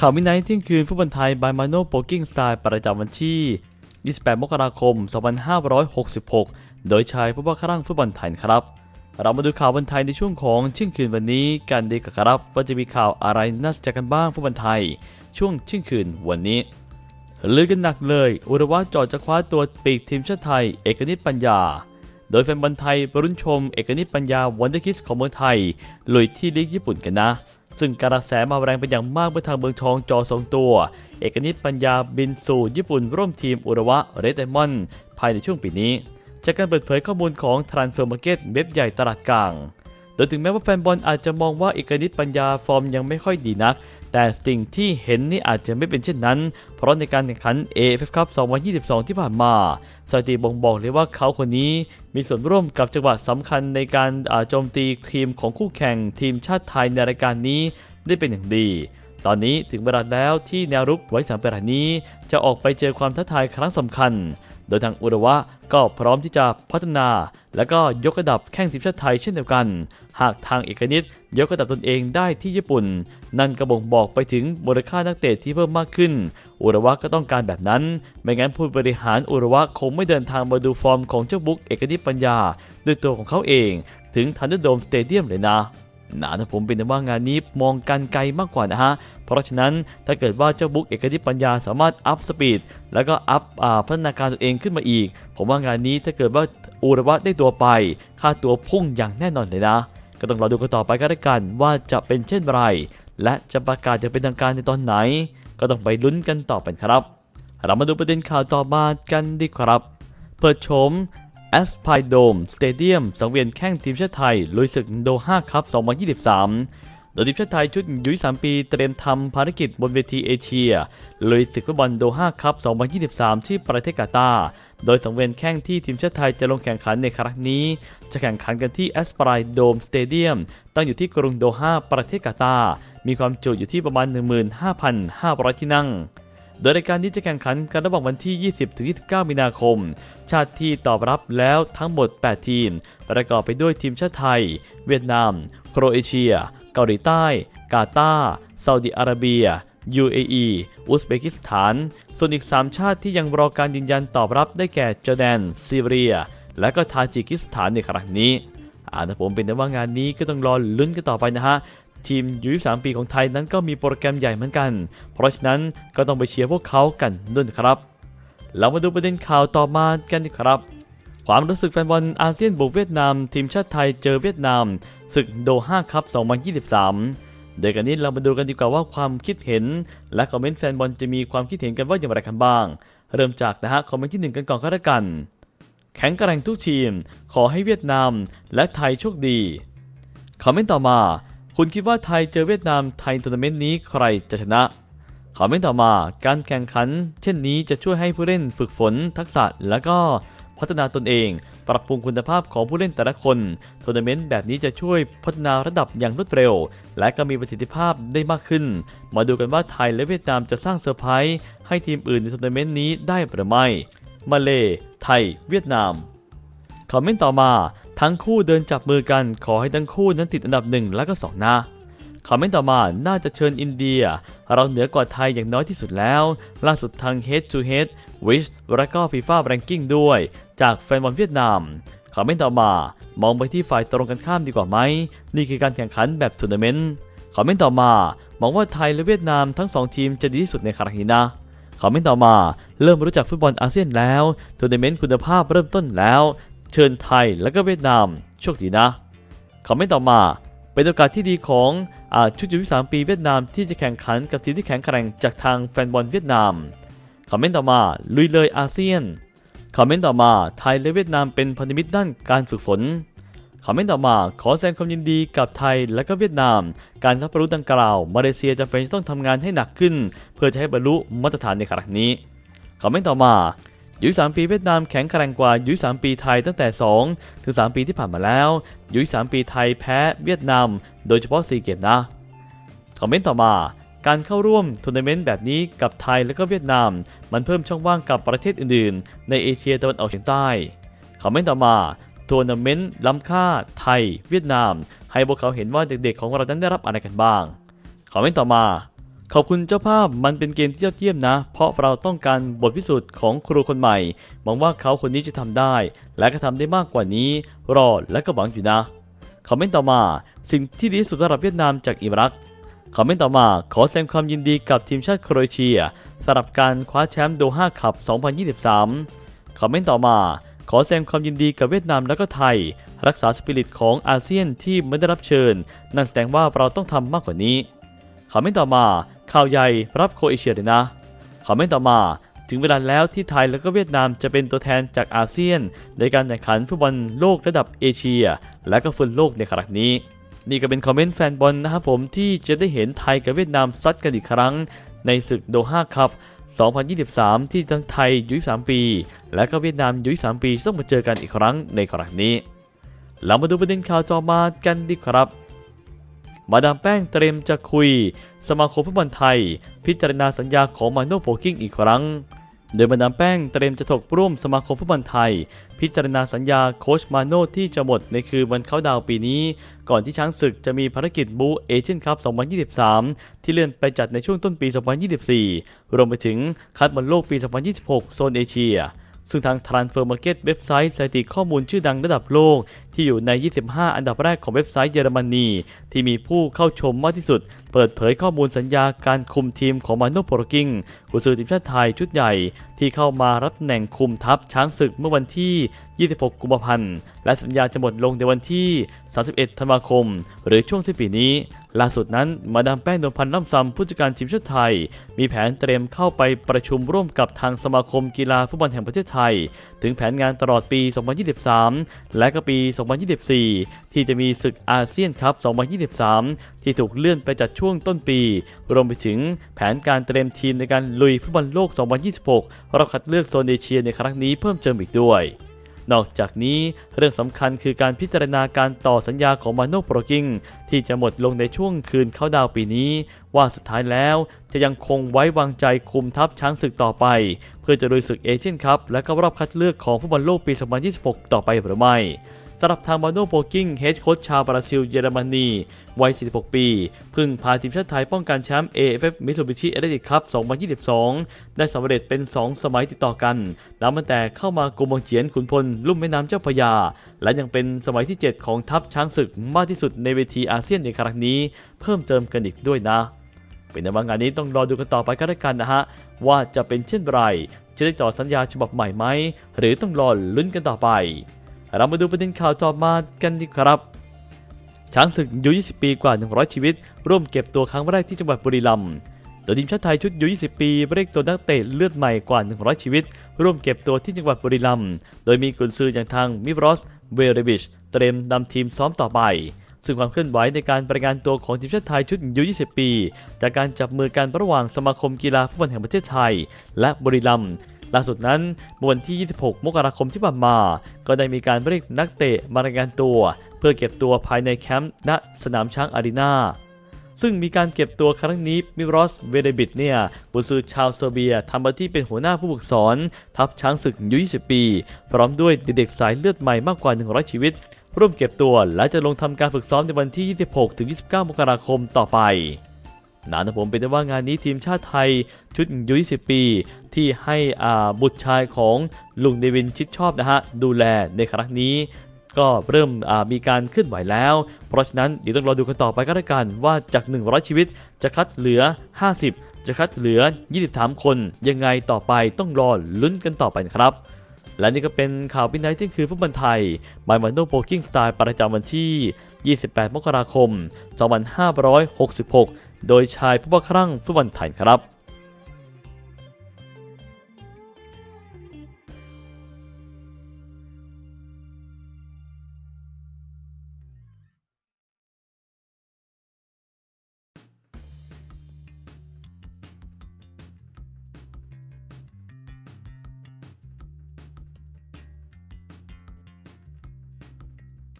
ข่าวมินไนท์ที่ยงคืนฟุตบอลไทยบายมาโนโปกิ้งสไตล์ประจำวันที่ 28 มกราคม 2566 โดยชายผู้ว่าข้างฟุตบอลไทยครับ เรามาดูข่าวบอลไทยในช่วงของเที่ยงคืนวันนี้กันดีกว่าครับว่าจะมีข่าวอะไรน่าสนใจกันบ้างฟุตบอลไทย ช่วงเที่ยงคืนวันนี้ลือกันหนักเลย อุระวะจอดจะคว้าตัวปีกทีมชาติไทย เอกนิตปัญญา โดยแฟนบอลไทยปรุนชม เอกนิตปัญญาวันเดอร์คิสของเมืองไทยลุยที่ลีกญี่ปุ่นกันนะ ซึ่งกระแสมาแรงเป็นอย่างมากเมื่อทางเมืองทองจอสองตัว เอกนิตปัญญาบินสู่ญี่ปุ่นร่วมทีมอุระวะเรดไดมอนด์ภายในช่วงปีนี้ จากการเปิดเผยข้อมูลของ Transfer Market เว็บใหญ่ตลาดกลางโดยถึงแม้ว่าแฟนบอลอาจจะมองว่าเอกนิตปัญญาฟอร์มยังไม่ค่อยดีนัก แต่สิ่งที่เห็นนี่อาจจะไม่เป็นเช่นนั้น เพราะในการแข่งขัน AFF Cup 2022 ที่ผ่านมาสถิติบ่งบอกเลยว่าเขาคนนี้มีส่วนร่วมกับจังหวะสำคัญในการโจมตีทีมของคู่แข่งทีมชาติไทยในรายการนี้ได้เป็นอย่างดี ตอนนี้ถึงเวลาแล้วที่แนวรุกไว้สามประหลาดนี้ จะออกไปเจอความท้าทายครั้งสำคัญ โดยทางอุระวะก็พร้อมที่จะพัฒนา และก็ยกระดับแข้งทีมชาติไทยเช่นเดียวกัน หากทางเอกนิตยกระดับตนเองได้ที่ญี่ปุ่น นั่นก็บ่งบอกไปถึงมูลค่านักเตะที่เพิ่มมากขึ้น อุระวะก็ต้องการแบบนั้น ไม่งั้นผู้บริหารอุระวะคงไม่เดินทางมาดูฟอร์มของเจ้าบุ๊กเอกนิตปัญญา ด้วยตัวของเขาเอง ถึงทันเดอร์โดมสเตเดียมเลยนะ นะนะผมเป็นว่างานนี้มองกันไกลมากกว่านะฮะ เพราะฉะนั้นถ้าเกิดว่าเจ้าบุ๊กเอกนิตปัญญาสามารถอัพสปีดแล้วก็อัพพัฒนาการตัวเองขึ้นมาอีก ผมว่างานนี้ถ้าเกิดว่าอูระวะได้ตัวไป ค่าตัวพุ่งอย่างแน่นอนเลยนะ ก็ต้องรอดูกันต่อไปก็แล้วกันว่าจะเป็นเช่นไร และจะประกาศจะเป็นทางการในตอนไหน ก็ต้องไปลุ้นกันต่อไปครับ เรามาดูประเด็นข่าวต่อมากันดีครับ เปิดโฉม แอสไพโดมสเตเดียมสังเวียนแข่งทีมชาติไทยลุยศึกโดฮาคัพ 2023 โดยทีมชาติไทยชุดยุย3ปีเตรียมทำภารกิจบนเวทีเอเชียลุยศึกฟุตบอลโดฮาคัพ 2023 ที่ประเทศกาตาร์โดยสังเวียนแข่งที่ทีมชาติไทยจะลงแข่งขันในครั้งนี้ จะแข่งขันกันที่แอสไพโดมสเตเดียมตั้งอยู่ที่กรุงโดฮาประเทศกาตาร์มีความจุอยู่ที่ประมาณ 15,500 ที่นั่ง ดยรายการนี้จะแข่งขันกันระหว่างวันที่ 20-29 มีนาคม ชาติที่ตอบรับแล้วทั้งหมด 8 ทีม ประกอบไปด้วยทีมชาติไทย เวียดนาม โครเอเชีย เกาหลีใต้ กาตาร์ซาอุดิอาระเบีย UAE อุซเบกิสถาน ส่วนอีก 3 ชาติที่ยังรอการยืนยันตอบรับได้แก่จอร์แดน ซีเรีย และก็ทาจิกิสถานในครั้งนี้อ่านะผมเป็นแต่ว่างานนี้ก็ต้องรอลุ้นกันต่อไปนะฮะ ทีมยู23ปีของไทยนั้นก็มีโปรแกรมใหญ่เหมือนกัน เพราะฉะนั้นก็ต้องไปเชียร์พวกเขากันด้วยครับ เรามาดูประเด็นข่าวต่อมากันดีครับ ความรู้สึกแฟนบอลอาเซียนบุกเวียดนาม ทีมชาติไทยเจอเวียดนามศึกโดฮาคัพ 2023โดยกันนี้เรามาดูกันดีกว่าว่าความคิดเห็น และคอมเมนต์แฟนบอลจะมีความคิดเห็นกันว่าอย่างไรกันบ้าง เริ่มจากนะฮะคอมเมนต์ที่หนึ่งกันก่อนก็แล้วกัน แข็งแกร่งทุกทีม ขอให้เวียดนาม และไทยโชคดีคอมเมนต์ต่อมา คุณคิดว่าไทยเจอเวียดนามไทยทัวร์นาเมนต์นี้ใครจะชนะคอมเมนต์ต่อมา การแข่งขัน เช่นนี้จะช่วยให้ผู้เล่นฝึกฝนทักษะและก็พัฒนาตนเอง ปรับปรุงคุณภาพของผู้เล่นแต่ละคนทัวร์นาเมนต์แบบนี้จะช่วยพัฒนาระดับอย่างรวดเร็ว และก็มีประสิทธิภาพได้มากขึ้น มาดูกันว่าไทยและเวียดนามจะสร้างเซอร์ไพรส์ให้ทีมอื่นในทัวร์นาเมนต์นี้ได้หรือไม่ มาเล ไทย เวียดนามคอมเมนต์ต่อมา ทั้งคู่เดินจับมือกันขอให้ทั้งคู่นั้นติดอันดับหนึ่งและก็สองนะคอมเมนต์ต่อมาน่าจะเชิญอินเดีย เราเหนือกว่าไทยอย่างน้อยที่สุดแล้ว ล่าสุดทาง Head to Head Wish และก็ FIFA Ranking ด้วย จากแฟนบอลเวียดนามคอมเมนต์ต่อมา มองไปที่ฝ่ายตรงกันข้ามดีกว่าไหม นี่คือการแข่งขันแบบทัวร์นาเมนต์คอมเมนต์ต่อมา มองว่าไทยและเวียดนามทั้งสองทีมจะดีที่สุดในครั้งนี้นะคอมเมนต์ต่อมา เริ่มรู้จักฟุตบอลอาเซียนแล้วทัวร์นาเมนต์คุณภาพเริ่มต้นแล้ว เชิญไทยและก็เวียดนามโชคดีนะคอมเมนต์ต่อมาเป็นโอกาสที่ดีของอชุดยู23ปีเวียดนามที่จะแข่งขันกับทีมที่แข็งแกร่งจากทางแฟนบอลเวียดนามคอมเมนต์ต่อมาลุยเลยอาเซียนคอมเมนต์ต่อมาไทยและเวียดนามเป็นพันธมิตรด้านการฝึกฝนคอมเมนต์ต่อมาขอแสดงความยินดีกับไทยและก็เวียดนาม การรับรู้ดังกล่าว มาเลเซียจำเป็นต้องทำงานให้หนักขึ้น เพื่อจะให้บรรลุมาตรฐานในครั้งนี้คอมเมนต์ต่อมา ยุย3ปีเวียดนามแข็งแกร่งกว่ายุย3ปีไทยตั้งแต่ 2 ถึง 3 ปีที่ผ่านมาแล้ว ยุย3ปีไทยแพ้เวียดนาม โดยเฉพาะ4เกมนะ คอมเมนต์ต่อมา การเข้าร่วมทัวร์นาเมนต์แบบนี้กับไทยและก็เวียดนาม มันเพิ่มช่องว่างกับประเทศอื่นๆ ในเอเชียตะวันออกเฉียงใต้ คอมเมนต์ต่อมาทัวร์นาเมนต์ล้ำค่าไทย เวียดนาม ให้พวกเขาเห็นว่าเด็กๆของเรานั้นได้รับอะไรกันบ้าง คอมเมนต์ต่อมา ขอบคุณเจ้าภาพมันเป็นเกมที่ยอดเยี่ยมนะ เพราะเราต้องการบทพิสูจน์ของครูคนใหม่หวังว่าเขาคนนี้จะทำได้ และก็ทำได้มากกว่านี้ รอและก็หวังอยู่นะคอมเมนต์ต่อมาสิ่งที่ดีสุดสำหรับเวียดนามจากอิรักคอมเมนต์ต่อมาขอแสดงความยินดีกับทีมชาติโครเอเชียสำหรับการคว้าแชมป์โดฮาคัพ 2023 คอมเมนต์ต่อมา ขอแสดงความยินดีกับเวียดนามและก็ไทย รักษาสปิริตของอาเซียนที่ไม่ได้รับเชิญ นั่นแสดงว่าเราต้องทำมากกว่านี้คอมเมนต์ต่อมา ข่าวใหญ่รับโครเอเชียเลยนะคอมเมนต์ต่อมาถึงเวลาแล้วที่ไทยและก็เวียดนามจะเป็นตัวแทนจากอาเซียน ในการแข่งขันฟุตบอลโลกระดับเอเชีย และก็ฟุตบอลโลกในครั้งนี้ นี่ก็เป็นคอมเมนต์แฟนบอลนะครับผมที่จะได้เห็นไทยกับเวียดนามซัดกันอีกครั้ง ในศึกโดฮาคัพ2023 ที่ทั้งไทยอยุ23ปี และก็เวียดนามอยุ23ปีต้องมาเจอกันอีกครั้งในครั้งนี้ เรามาดูประเด็นข่าวต่อมากันดีครับ มาดามแป้งเตรียมจะคุย สมาคมฟุตบอลไทย พิจารณาสัญญาของมาโนโพกิ้งอีกครั้ง โดยมาดามแป้งเตรียมจะถกร่วมสมาคมฟุตบอลไทย พิจารณาสัญญาโค้ชมาโน่ที่จะหมดในคืนวันเขาดาวปีนี้ ก่อนที่ช้างศึกจะมีภารกิจบูเอเชียนคัพ 2023 ที่เลื่อนไปจัดในช่วงต้นปี 2024 รวมไปถึงคัดบอลโลกปี 2026 โซนเอเชียซึ่งทาง Transfer Market เว็บไซต์สถิติข้อมูลชื่อดังระดับโลกที่อยู่ใน 25 อันดับแรกของเว็บไซต์เยอรมนีที่มีผู้เข้าชมมากที่สุด เปิดเผยข้อมูลสัญญาการคุมทีมของมาโนโปรกิงกุนซือทีมชาติไทยชุดใหญ่ ที่เข้ามารับตำแหน่งคุมทัพช้างศึกเมื่อวันที่ 26 กุมภาพันธ์ และสัญญาจะหมดลงในวันที่ 31 ธันวาคม หรือช่วงสิ้นปีนี้ ล่าสุดนั้นมาดามแป้งนวลพันธ์ล่ำซำผู้จัดการทีมชาติไทย มีแผนเตรียมเข้าไปประชุมร่วมกับทางสมาคมกีฬาฟุตบอลแห่งประเทศไทย ถึงแผนงานตลอดปี 2023 และก็ปี 2024 ที่จะมีศึกอาเซียนคัพ 2023 ที่ถูกเลื่อนไปจัดช่วงต้นปี รวมไปถึงแผนการเตรียมทีมในการลุยฟุตบอลโลก 2026 รอบคัดเลือกโซนเอเชียในครั้งนี้เพิ่มเติมอีกด้วย นอกจากนี้เรื่องสำคัญคือการพิจารณาการต่อสัญญาของมาโนโปรกิงที่จะหมดลงในช่วงคืนเข้าดาวปีนี้ ว่าสุดท้ายแล้วจะยังคงไว้วางใจคุมทัพช้างศึกต่อไป เพื่อจะลุยศึกเอเชียนคัพและก็รอบคัดเลือกของฟุตบอลโลกปี 2026 ต่อไปหรือไม่ สำหรับทางมาโนโปกิ้งเฮดโค้ชชาวบราซิลเยอรมนีวัย 46 ปีพิ่งพาทีมชาติไทยป้องกันแชมป์ AFF Mitsubishi Electric Cup 2022 ได้สำเร็จเป็น 2 สมัยติดต่อกันนับตั้งแต่เข้ามากรมบังเฉียนขุนพลลุ่มแม่น้ำเจ้าพระยา และยังเป็นสมัยที่ 7 ของทัพช้างศึกมากที่สุดในเวทีอาเซียนในครั้งนี้ เพิ่มเติมกันอีกด้วยนะเป็นในว่างานนี้ต้องรอดูกันต่อไปก็แล้วกันนะฮะว่าจะเป็นเช่นไรจะได้ต่อสัญญาฉบับใหม่ไหมหรือต้องรอลุ้นกันต่อไป เรามาดูประเด็นข่าวต่อมากันดีครับ ช้างศึกยู20 ปีกว่า 100 ชีวิต ร่วมเก็บตัวครั้งแรกที่จังหวัดบุรีรัมย์โดยทีมชาติไทยชุดยู20 ปีเรียกตัวนักเตะเลือดใหม่กว่า 100 ชีวิต ร่วมเก็บตัวที่จังหวัดบุรีรัมย์โดยมีกุนซืออย่างทางมิฟรอสเวเรบิชเตรียมนำทีมซ้อมต่อไปซึ่งความเคลื่อนไหวในการประกันตัวของทีมชาติไทยชุดยู20 ปี จากการจับมือกันระหว่างสมาคมกีฬาฟุตบอลแห่งประเทศไทย และบุรีรัมย์ ล่าสุดนั้นเมื่อวันที่ 26 มกราคมที่ผ่านมา ก็ได้มีการเรียกนักเตะมารายงานตัว เพื่อเก็บตัวภายในแคมป์ณสนามช้างอารีนาซึ่งมีการเก็บตัวครั้งนี้มิรอสเวเดบิดเนี่ยบุษือชาวเซอร์เบียทำหน้าที่เป็นหัวหน้าผู้ฝึกสอน ทัพช้างศึกยุ 20 ปี พร้อมด้วยเด็กๆสายเลือดใหม่มากกว่า 100 ชีวิต ร่วมเก็บตัวและจะลงทำการฝึกซ้อมในวันที่ 26-29 มกราคมต่อไปนานะผมเป็นได้ว่างานนี้ทีมชาติไทยชุดยุ 20 ปี ที่ให้บุตรชายของลุงเดวินชิดชอบนะฮะดูแลในครั้งนี้ ก็เริ่มมีการเคลื่อนไหวแล้ว เพราะฉะนั้นเดี๋ยวต้องรอดูกันต่อไปก็แล้วกันว่าจาก 100 ชีวิตจะคัดเหลือ 50 จะคัดเหลือ 23 คน ยังไงต่อไปต้องรอลุ้นกันต่อไปนะครับและนี่ก็เป็นข่าวพินัยที่คือฟุตบอลไทยบายมันโนโปกิ้งสไตล์ประจำวันที่ 28 มกราคม 2566 โดยชายผู้ว่าครั่งฟุตบอลไทยครับ